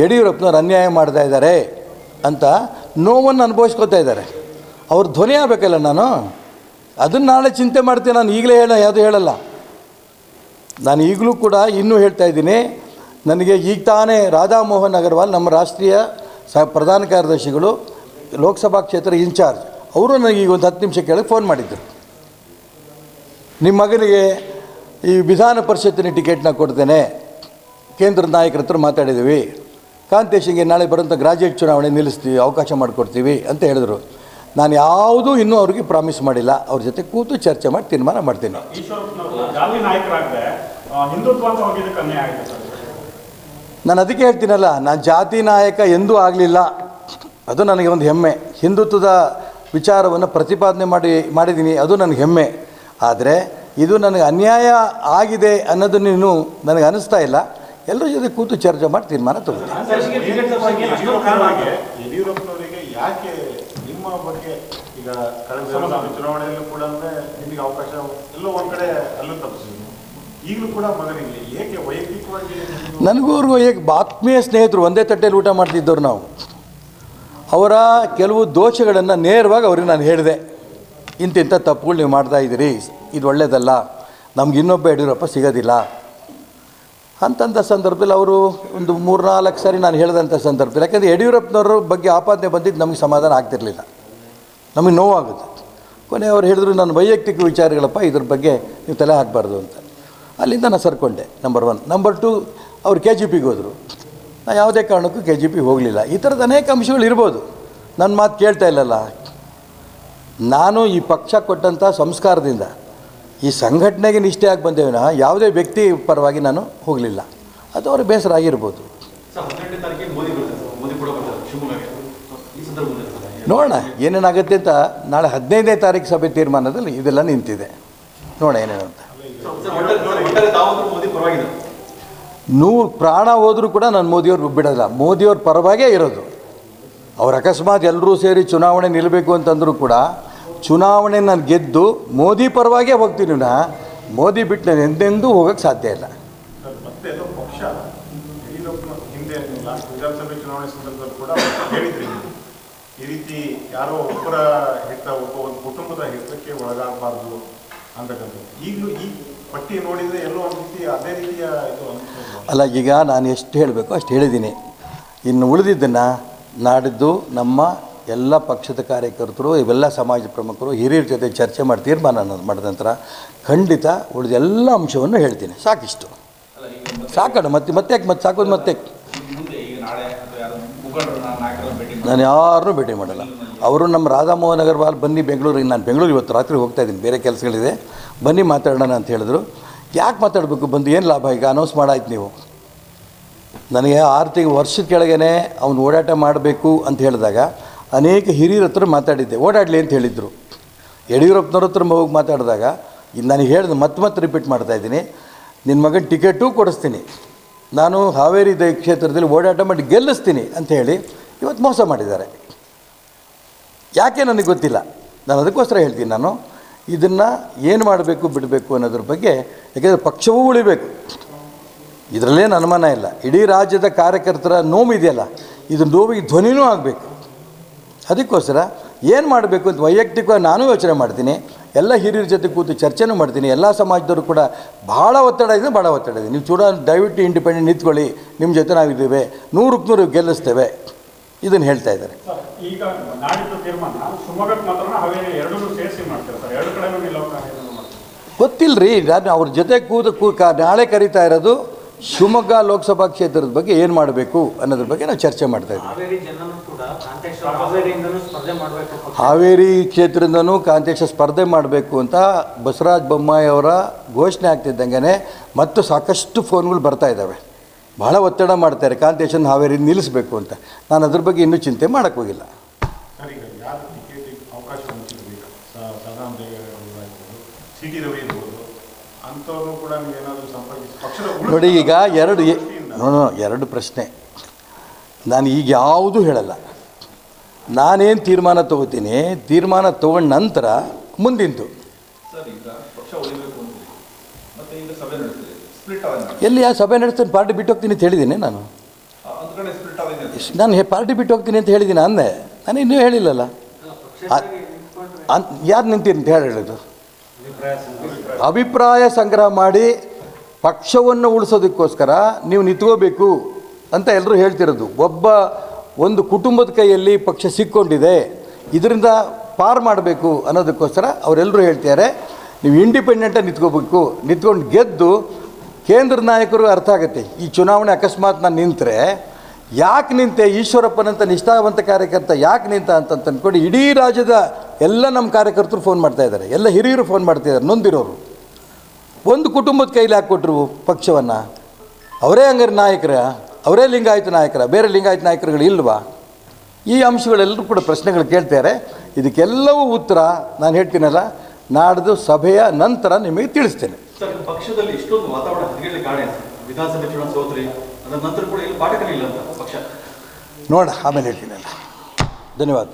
ಯಡಿಯೂರಪ್ಪನವ್ರು ಅನ್ಯಾಯ ಮಾಡ್ತಾ ಇದ್ದಾರೆ ಅಂತ ನೋವನ್ನು ಅನುಭವಿಸ್ಕೊತಾ ಇದ್ದಾರೆ. ಅವ್ರ ಧ್ವನಿ ಆಗಬೇಕಲ್ಲ ನಾನು? ಅದನ್ನು ನಾಳೆ ಚಿಂತೆ ಮಾಡ್ತೀನಿ, ನಾನು ಈಗಲೇ ಹೇಳ, ಯಾವುದು ಹೇಳಲ್ಲ. ನಾನು ಈಗಲೂ ಕೂಡ ಇನ್ನೂ ಹೇಳ್ತಾ ಇದ್ದೀನಿ, ನನಗೆ ಈಗ ತಾನೇ ರಾಧಾಮೋಹನ್ ಅಗರ್ವಾಲ್ ನಮ್ಮ ರಾಷ್ಟ್ರೀಯ ಸ ಪ್ರಧಾನ ಕಾರ್ಯದರ್ಶಿಗಳು, ಲೋಕಸಭಾ ಕ್ಷೇತ್ರ ಇನ್ಚಾರ್ಜ್, ಅವರು ನನಗೆ ಈಗ ಒಂದು ಹತ್ತು ನಿಮಿಷ ಕೇಳಕ್ಕೆ ಫೋನ್ ಮಾಡಿದ್ದರು ನಿಮ್ಮ ಮಗನಿಗೆ ಈ ವಿಧಾನ ಪರಿಷತ್ತಿನ ಟಿಕೆಟ್ನ ಕೊಡ್ತೇನೆ. ಕೇಂದ್ರದ ನಾಯಕರ ಹತ್ರ ಮಾತಾಡಿದ್ದೀವಿ. ಕಾಂತೇಶಿಗೆ ನಾಳೆ ಬರೋಂಥ ಗ್ರಾಜ್ಯುಯೇಟ್ ಚುನಾವಣೆ ನಿಲ್ಲಿಸ್ತೀವಿ ಅವಕಾಶ ಮಾಡಿಕೊಡ್ತೀವಿ ಅಂತ ಹೇಳಿದ್ರು. ನಾನು ಯಾವುದೂ ಇನ್ನೂ ಅವ್ರಿಗೆ ಪ್ರಾಮಿಸ್ ಮಾಡಿಲ್ಲ. ಅವ್ರ ಜೊತೆ ಕೂತು ಚರ್ಚೆ ಮಾಡಿ ತೀರ್ಮಾನ ಮಾಡ್ತೀನಿ. ನಾನು ಅದಕ್ಕೆ ಹೇಳ್ತೀನಲ್ಲ, ನಾನು ಜಾತಿ ನಾಯಕ ಎಂದೂ ಆಗಲಿಲ್ಲ. ಅದು ನನಗೆ ಒಂದು ಹೆಮ್ಮೆ. ಹಿಂದುತ್ವದ ವಿಚಾರವನ್ನು ಪ್ರತಿಪಾದನೆ ಮಾಡಿ, ಮಾಡಿದ್ದೀನಿ. ಅದು ನನಗೆ ಹೆಮ್ಮೆ. ಆದರೆ ಇದು ನನಗೆ ಅನ್ಯಾಯ ಆಗಿದೆ ಅನ್ನೋದನ್ನು ನೀನು ನನಗೆ ಅನ್ನಿಸ್ತಾ ಇಲ್ಲ. ಎಲ್ಲರ ಜೊತೆ ಕೂತು ಚರ್ಚೆ ಮಾಡಿ ತೀರ್ಮಾನ ತಗೋತೀನಿ. ಯಡಿಯೂರಪ್ಪನವರಿಗೆ ಯಡಿಯೂರಪ್ಪನವರಿಗೆ ಯಾಕೆ ನಿಮ್ಮ ಬಗ್ಗೆ ಈಗ ಕಳೆದ ವಿಧಾನಸಭೆ ಚುನಾವಣೆಯಲ್ಲೂ ಕೂಡ ಅಂದ್ರೆ ನಿಮಗೆ ಅವಕಾಶ ಎಲ್ಲೋ ಒಂದ್ ಕಡೆ ಅಲ್ಲೂ ಈಗಲೂ ಕೂಡ ಮಗನಿಗೆ ಏಕೆ ವೈಯಕ್ತಿಕವಾಗಿ ನನಗೂ ಅವ್ರಿಗೂ ಏಕ ಆತ್ಮೀಯ ಸ್ನೇಹಿತರು ಒಂದೇ ತಟ್ಟೆಯಲ್ಲಿ ಊಟ ಮಾಡ್ತಿದ್ದವ್ರು ನಾವು. ಅವರ ಕೆಲವು ದೋಷಗಳನ್ನು ನೇರವಾಗಿ ಅವ್ರಿಗೆ ನಾನು ಹೇಳಿದೆ. ಇಂತಿಂಥ ತಪ್ಪುಗಳು ನೀವು ಮಾಡ್ತಾ ಇದ್ದೀರಿ. ಇದು ಒಳ್ಳೆಯದಲ್ಲ ನಮ್ಗೆ ಇನ್ನೊಬ್ಬ ಯಡಿಯೂರಪ್ಪ ಸಿಗೋದಿಲ್ಲ. ಅಂತಂಥ ಸಂದರ್ಭದಲ್ಲಿ ಅವರು ಒಂದು ಮೂರ್ನಾಲ್ಕು ಸಾರಿ ನಾನು ಹೇಳಿದಂಥ ಸಂದರ್ಭದಲ್ಲಿ. ಯಾಕೆಂದರೆ ಯಡಿಯೂರಪ್ಪನವ್ರ ಬಗ್ಗೆ ಆಪಾದನೆ ಬಂದಿದ್ದು ನಮಗೆ ಸಮಾಧಾನ ಆಗ್ತಿರಲಿಲ್ಲ. ನಮಗೆ ನೋವಾಗುತ್ತೆ. ಕೊನೆ ಅವ್ರು ಹೇಳಿದ್ರು, ನನ್ನ ವೈಯಕ್ತಿಕ ವಿಚಾರಗಳಪ್ಪ, ಇದ್ರ ಬಗ್ಗೆ ನೀವು ತಲೆ ಹಾಕಬಾರ್ದು ಅಂತ. ಅಲ್ಲಿಂದ ನಾನು ಸರ್ಕೊಂಡೆ ನಂಬರ್ ಒನ್ ನಂಬರ್ ಟು ಅವ್ರು ಕೆ ಜಿ ಪಿಗೆ ಹೋದರು. ನಾನು ಯಾವುದೇ ಕಾರಣಕ್ಕೂ ಕೆ ಜಿ ಪಿಗೆ ಹೋಗಲಿಲ್ಲ. ಈ ಥರದ ಅನೇಕ ಅಂಶಗಳು ಇರ್ಬೋದು. ನನ್ನ ಮಾತು ಕೇಳ್ತಾ ಇಲ್ಲಲ್ಲ. ನಾನು ಈ ಪಕ್ಷ ಕೊಟ್ಟಂಥ ಸಂಸ್ಕಾರದಿಂದ ಈ ಸಂಘಟನೆಗೆ ನಿಷ್ಠೆಯಾಗಿ ಬಂದೇವಿನ ಯಾವುದೇ ವ್ಯಕ್ತಿ ಪರವಾಗಿ ನಾನು ಹೋಗಲಿಲ್ಲ. ಅದು ಅವ್ರ ಬೇಸರ ಆಗಿರ್ಬೋದು. ನೋಡೋಣ ಏನೇನಾಗುತ್ತೆ ಅಂತ ನಾಳೆ ಹದಿನೈದನೇ ತಾರೀಕು ಸಭೆ ತೀರ್ಮಾನದಲ್ಲಿ ಇದೆಲ್ಲ ನಿಂತಿದೆ. ನೋಡೋಣ ಏನೇನಂತ. ನೂರು ಪ್ರಾಣ ಹೋದರೂ ಕೂಡ ನಾನು ಮೋದಿಯವ್ರು ಬಿಡೋಲ್ಲ ಮೋದಿಯವ್ರ ಪರವಾಗೇ ಇರೋದು. ಅವ್ರು ಅಕಸ್ಮಾತ್ ಎಲ್ಲರೂ ಸೇರಿ ಚುನಾವಣೆ ನಿಲ್ಲಬೇಕು ಅಂತಂದರೂ ಕೂಡ ಚುನಾವಣೆ ನಾನು ಗೆದ್ದು ಮೋದಿ ಪರವಾಗೇ ಹೋಗ್ತೀನಿ ನಾ ಮೋದಿ ಬಿಟ್ಟು ನಾನು ಎಂದೆಂದೂ ಹೋಗಕ್ಕೆ ಸಾಧ್ಯ ಇಲ್ಲ. ಈ ರೀತಿ ಯಾರೋ ಒಬ್ಬರ ಹಿತ ಒಬ್ಬ ಒಂದು ಕುಟುಂಬದ ಹಿತಕ್ಕೆ ಒಳಗಾಗಬಾರ್ದು ಅಂತಕ್ಕಂಥದ್ದು. ಈಗಲೂ ಈ ಪಟ್ಟಿ ನೋಡಿದ್ರೆ ಎಲ್ಲೋ ಒಂದು ರೀತಿ ಅದೇ ರೀತಿಯ ಇದು ಅನ್ಸೋದು ಅಲ್ಲ ಈಗ ನಾನು ಎಷ್ಟು ಹೇಳಬೇಕು ಅಷ್ಟು ಹೇಳಿದ್ದೀನಿ. ಇನ್ನು ಉಳಿದಿದ್ದನ್ನು ನಾಡಿದ್ದು ನಮ್ಮ ಎಲ್ಲ ಪಕ್ಷದ ಕಾರ್ಯಕರ್ತರು, ಇವೆಲ್ಲ ಸಮಾಜ ಪ್ರಮುಖರು, ಹಿರಿಯರ ಜೊತೆ ಚರ್ಚೆ ಮಾಡಿ ತೀರ್ಮಾನ ಮಾಡಿದ ನಂತರ ಖಂಡಿತ ಉಳಿದ ಎಲ್ಲ ಅಂಶವನ್ನು ಹೇಳ್ತೀನಿ. ಸಾಕಿಷ್ಟು. ಸಾಕಣ, ಮತ್ತೆ ಮತ್ತೆ ಮತ್ತೆ ಸಾಕೋದು, ಮತ್ತೆ ನಾನು ಯಾರನ್ನೂ ಭೇಟಿ ಮಾಡಲ್ಲ. ಅವರು ನಮ್ಮ ರಾಧಾಮೋಹನ್ ಅಗರ್ವಾಲ್ ಬನ್ನಿ ಬೆಂಗಳೂರಿಗೆ, ನಾನು ಬೆಂಗಳೂರಿಗೆ ಇವತ್ತು ರಾತ್ರಿ ಹೋಗ್ತಾ ಇದ್ದೀನಿ. ಬೇರೆ ಕೆಲಸಗಳಿದೆ. ಬನ್ನಿ ಮಾತಾಡೋಣ ಅಂತ ಹೇಳಿದ್ರು. ಯಾಕೆ ಮಾತಾಡಬೇಕು? ಬಂದು ಏನು ಲಾಭ? ಈಗ ಅನೌನ್ಸ್ ಮಾಡಾಯ್ತು ನೀವು. ನನಗೆ ಆರು ವರ್ಷದ ಕೆಳಗೇ ಅವ್ನು ಓಡಾಟ ಮಾಡಬೇಕು ಅಂತ ಹೇಳಿದಾಗ ಅನೇಕ ಹಿರಿಯರ ಹತ್ರ ಮಾತಾಡಿದ್ದೆ. ಓಡಾಡಲಿ ಅಂತ ಹೇಳಿದರು. ಯಡಿಯೂರಪ್ಪನವ್ರ ಹತ್ರ ಹೋಗಿ ಮಾತಾಡಿದಾಗ ನನಗೆ ಹೇಳಿದ ಮತ್ತೆ ಮತ್ತೆ ರಿಪೀಟ್ ಮಾಡ್ತಾ ಇದ್ದೀನಿ. ನಿನ್ನ ಮಗನ ಟಿಕೆಟೂ ಕೊಡಿಸ್ತೀನಿ. ನಾನು ಹಾವೇರಿ ಕ್ಷೇತ್ರದಲ್ಲಿ ಓಡಾಟ ಮಾಡಿ ಗೆಲ್ಲಿಸ್ತೀನಿ ಅಂತ ಹೇಳಿ ಇವತ್ತು ಮೋಸ ಮಾಡಿದ್ದಾರೆ. ಯಾಕೆ ನನಗೆ ಗೊತ್ತಿಲ್ಲ. ನಾನು ಅದಕ್ಕೋಸ್ಕರ ಹೇಳ್ತೀನಿ ನಾನು. ಇದನ್ನು ಏನು ಮಾಡಬೇಕು, ಬಿಡಬೇಕು ಅನ್ನೋದ್ರ ಬಗ್ಗೆ, ಯಾಕೆಂದರೆ ಪಕ್ಷವೂ ಉಳಿಬೇಕು. ಇದರಲ್ಲೇನು ಅನುಮಾನ ಇಲ್ಲ. ಇಡೀ ರಾಜ್ಯದ ಕಾರ್ಯಕರ್ತರ ನೋವಿದೆಯಲ್ಲ. ಇದು ನೋವಿಗೆ ಧ್ವನಿನೂ ಆಗಬೇಕು. ಅದಕ್ಕೋಸ್ಕರ ಏನು ಮಾಡಬೇಕು ಅಂತ ವೈಯಕ್ತಿಕವಾಗಿ ನಾನು ಯೋಚನೆ ಮಾಡ್ತೀನಿ. ಎಲ್ಲ ಹಿರಿಯರ ಜೊತೆ ಕೂತು ಚರ್ಚೆನೂ ಮಾಡ್ತೀನಿ. ಎಲ್ಲ ಸಮಾಜದವರು ಕೂಡ ಭಾಳ ಒತ್ತಡ ಇದೆ ಭಾಳ ಒತ್ತಡ ಇದೆ. ನೀವು ಚೂಡ ದಯವಿಟ್ಟು ಇಂಡಿಪೆಂಡೆಂಟ್ ನಿಂತ್ಕೊಳ್ಳಿ. ನಿಮ್ಮ ಜೊತೆ ನಾವಿದ್ದೇವೆ. ನೂರಕ್ಕೆ ನೂರು ಗೆಲ್ಲಿಸ್ತೇವೆ. ಇದನ್ನು ಹೇಳ್ತಾ ಇದ್ದಾರೆ. ಈಗ ನಾಡಿದ್ದು ತೀರ್ಮಾನ ಶಿವಮೊಗ್ಗಕ್ಕೆ ಮಾತ್ರ ಹಾವೇರಿ ಎರಡನ್ನೂ ಸೇರಿಸಿ ಮಾಡ್ತಾರೆ ಸರ್. ಎರಡು ಕಡೆನೂ ನಿಲ್ಲೋಕೆ ಇದನ್ನು ಮಾಡ್ತಾರೆ? ಗೊತ್ತಿಲ್ಲ ರೀ ನಾನು ಅವ್ರ ಜೊತೆ ಕೂತು ಕೂ ನಾಳೆ ಕರೀತಾ ಇರೋದು. ಶಿವಮೊಗ್ಗ ಲೋಕಸಭಾ ಕ್ಷೇತ್ರದ ಬಗ್ಗೆ ಏನು ಮಾಡಬೇಕು ಅನ್ನೋದ್ರ ಬಗ್ಗೆ ನಾವು ಚರ್ಚೆ ಮಾಡ್ತಾ ಇದ್ದೀವಿ. ಹಾವೇರಿ ಜನನು ಕೂಡ ಕಾಂತೇಶ್ವರ ಸ್ಪರ್ಧೆ ಮಾಡಬೇಕು ಹಾವೇರಿ ಕ್ಷೇತ್ರದಿಂದನೂ ಕಾಂತೇಶ ಸ್ಪರ್ಧೆ ಮಾಡಬೇಕು ಅಂತ ಬಸವರಾಜ ಬೊಮ್ಮಾಯಿ ಅವರ ಘೋಷಣೆ ಆಗ್ತಿದ್ದಂಗೆ ಮತ್ತು ಸಾಕಷ್ಟು ಫೋನ್ಗಳು ಬರ್ತಾ ಇದ್ದಾವೆ. ಬಹಳ ಒತ್ತಡ ಮಾಡ್ತಾರೆ ಕಾಂತೇಶನ್ ಹಾವೇರಿ ನಿಲ್ಲಿಸಬೇಕು ಅಂತ. ನಾನು ಅದ್ರ ಬಗ್ಗೆ ಇನ್ನೂ ಚಿಂತೆ ಮಾಡೋಕ್ಕೆ ಹೋಗಿಲ್ಲ. ಅವಕಾಶ ನೋಡಿ ಈಗ ಎರಡು ಎ- ನೋ, ನೋ, ಎರಡು ಪ್ರಶ್ನೆ. ನಾನು ಈಗ ಯಾವುದೂ ಹೇಳಲ್ಲ. ನಾನೇನು ತೀರ್ಮಾನ ತಗೋತೀನಿ ತೀರ್ಮಾನ ತಗೊಂಡ ನಂತರ ಮುಂದಿಂತು ಸರ್ ಈಗ ಪಕ್ಷ ಉಳಿಬೇಕು ಅಂತ ಮತ್ತೆ ಈಗ ಸಭೆ ನಡೆಸಿದೆ ಸ್ಪ್ಲಿಟ್ ಆದ ಎಲ್ಲಿ ಯಾವ ಸಭೆ ನಡೆಸ್ತೀನಿ ಪಾರ್ಟಿ ಬಿಟ್ಟು ಹೋಗ್ತೀನಿ ಅಂತ ಹೇಳಿದ್ದೀನಿ ನಾನು. ನಾನು ಹೇ- ಪಾರ್ಟಿ ಬಿಟ್ಟು ಹೋಗ್ತೀನಿ ಅಂತ ಹೇಳಿದ್ದೀನಿ ಅಂದೆ. ನಾನು ಇನ್ನೂ ಹೇಳಿಲ್ಲಲ್ಲ. ಯಾರು ನಿಂತೀನಿ ಅಂತ ಹೇಳಿ ಹೇಳಿದ್ದು ಅಭಿಪ್ರಾಯ ಸಂಗ್ರಹ ಮಾಡಿ ಪಕ್ಷವನ್ನು ಉಳಿಸೋದಕ್ಕೋಸ್ಕರ ನೀವು ನಿಂತ್ಕೋಬೇಕು ಅಂತ ಎಲ್ಲರೂ ಹೇಳ್ತಿರೋದು. ಒಬ್ಬ ಒಂದು ಕುಟುಂಬದ ಕೈಯಲ್ಲಿ ಪಕ್ಷ ಸಿಕ್ಕೊಂಡಿದೆ, ಇದರಿಂದ ಪಾರ್ ಮಾಡಬೇಕು ಅನ್ನೋದಕ್ಕೋಸ್ಕರ ಅವರೆಲ್ಲರೂ ಹೇಳ್ತಾರೆ ನೀವು ಇಂಡಿಪೆಂಡೆಂಟಾಗಿ ನಿಂತ್ಕೋಬೇಕು. ನಿಂತ್ಕೊಂಡು ಗೆದ್ದು ಕೇಂದ್ರ ನಾಯಕರು ಅರ್ಥ ಆಗುತ್ತೆ. ಈ ಚುನಾವಣೆ ಅಕಸ್ಮಾತ್ ನಾನು ನಿಂತರೆ ಯಾಕೆ ನಿಂತೆ? ಈಶ್ವರಪ್ಪನಂತ ನಿಷ್ಠಾವಂತ ಕಾರ್ಯಕರ್ತ ಯಾಕೆ ನಿಂತ ಅಂತ ಅಂದ್ಕೊಂಡು ಇಡೀ ರಾಜ್ಯದ ಎಲ್ಲ ನಮ್ಮ ಕಾರ್ಯಕರ್ತರು ಫೋನ್ ಮಾಡ್ತಾ ಇದ್ದಾರೆ. ಎಲ್ಲ ಹಿರಿಯರು ಫೋನ್ ಮಾಡ್ತಾ ಇದ್ದಾರೆ. ನೊಂದಿರೋರು. ಒಂದು ಕುಟುಂಬದ ಕೈಲಿ ಹಾಕ್ಕೊಟ್ರು ಪಕ್ಷವನ್ನು. ಅವರೇ ಹಂಗಾರೆ ನಾಯಕರ ಅವರೇ ಲಿಂಗಾಯತ ನಾಯಕರ ಬೇರೆ ಲಿಂಗಾಯತ ನಾಯಕರುಗಳು ಇಲ್ವಾ? ಈ ಅಂಶಗಳೆಲ್ಲರೂ ಕೂಡ ಪ್ರಶ್ನೆಗಳು ಕೇಳ್ತಾರೆ ಇದಕ್ಕೆಲ್ಲವೂ ಉತ್ತರ ನಾನು ಹೇಳ್ತೀನಲ್ಲ ನಾಡ್ದು ಸಭೆಯ ನಂತರ ನಿಮಗೆ ತಿಳಿಸ್ತೇನೆ. ಪಕ್ಷದಲ್ಲಿ ಇಷ್ಟೊಂದು ವಾತಾವರಣ ವಿಧಾನಸಭೆ ಚುನಾವಣೆ ಸೋತ್ರಿ ಅದರ ನಂತರ ಕೂಡ ಇಲ್ಲಿ ಪಾಠ ಅಂತ ಪಕ್ಷ. ನೋಡ ಆಮೇಲೆ ಹೇಳ್ತೀನಲ್ಲ. ಧನ್ಯವಾದ.